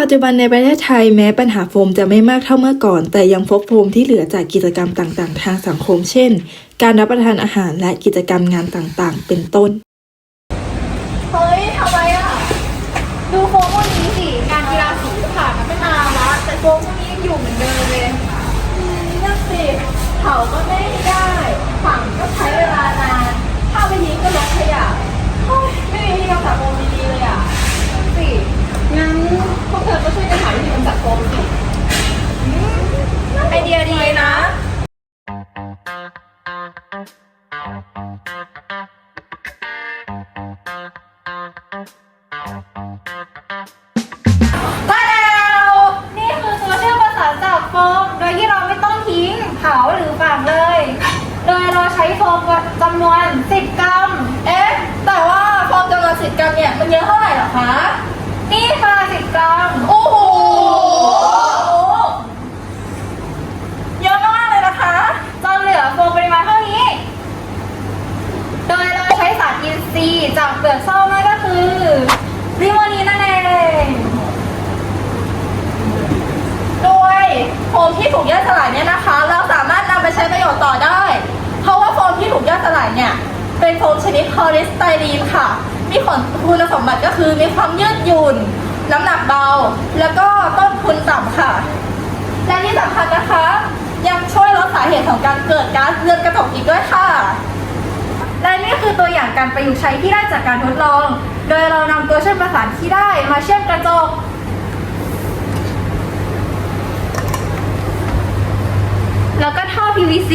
ปัจจุบันในประเทศไทยแม้ปัญหาโฟมจะไม่มากเท่าเมื่อก่อน แต่ยังพบโฟมที่เหลือจากกิจกรรมต่างๆ ทางสังคม เช่น การรับประทานอาหารและกิจกรรมงานต่างๆ เป็นต้น เฮ้ยทำไมอะ ดูโฟมพวกนี้สิ การกีฬาสีผ่านมาไม่นานละแต่โฟมพวกนี้ยังอยู่เหมือนเดิมเลย มาแล้วนี่คือตัวเชื่อมประสานจากโฟม โดยที่เราไม่ต้องทิ้งเผาหรือฝังเลย โดยเราใช้โฟมจำนวน 10 กรัม เอ๊ะ แต่ว่าโฟมจำนวน 10 กรัมเนี่ย มันเยอะเท่าไหร่หรอคะ นี่ค่ะ 10 กรัม โอ้โห เยอะมากเลยนะคะจนเหลือโฟมปริมาณเท่านี้ โดยเราใช้ สารอินทรีจากเปลือกส้มนั่นก็คือริโมนีนนั่นเองโดยโฟมที่ถูกย่อยสลายเนี่ยนะคะ เราสามารถนำไปใช้ประโยชน์ต่อได้ เพราะว่าโฟมที่ถูกย่อยสลายเนี่ยเป็นโฟมชนิดพอลิสไตรีนค่ะ มีผลคุณสมบัติก็คือมีความยืดหยุ่น น้ำหนักเบา แล้วก็ต้นทุนต่ำค่ะ และที่สำคัญนะคะ ยังช่วยลดสาเหตุของการเกิดก๊าซเรือนกระจกอีกด้วยค่ะ และนี่คือตัวอย่าง การประยุกต์ใช้ที่ได้จากการทดลอง โดยเรานำตัวเชื่อมประสานที่ได้มาเชื่อมกระจกแล้วก็ท่อ PVC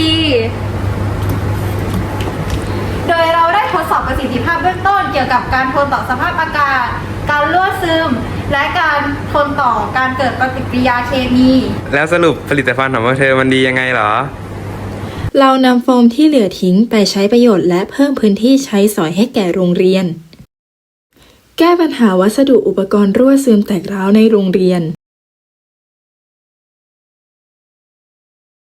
โดยเราได้ทดสอบประสิทธิภาพเบื้องต้นเกี่ยวกับการทนต่อสภาพอากาศ การรั่วซึม และการทนต่อการเกิดปฏิกิริยาเคมี แล้วสรุปผลิตภัณฑ์ของพวกเธอมันดียังไงเหรอ เรานำโฟมที่เหลือทิ้งไปใช้ประโยชน์และเพิ่มพื้นที่ใช้สอยให้แก่โรงเรียน แก้ปัญหาวัสดุอุปกรณ์รั่วซึมแตกร้าวในโรงเรียน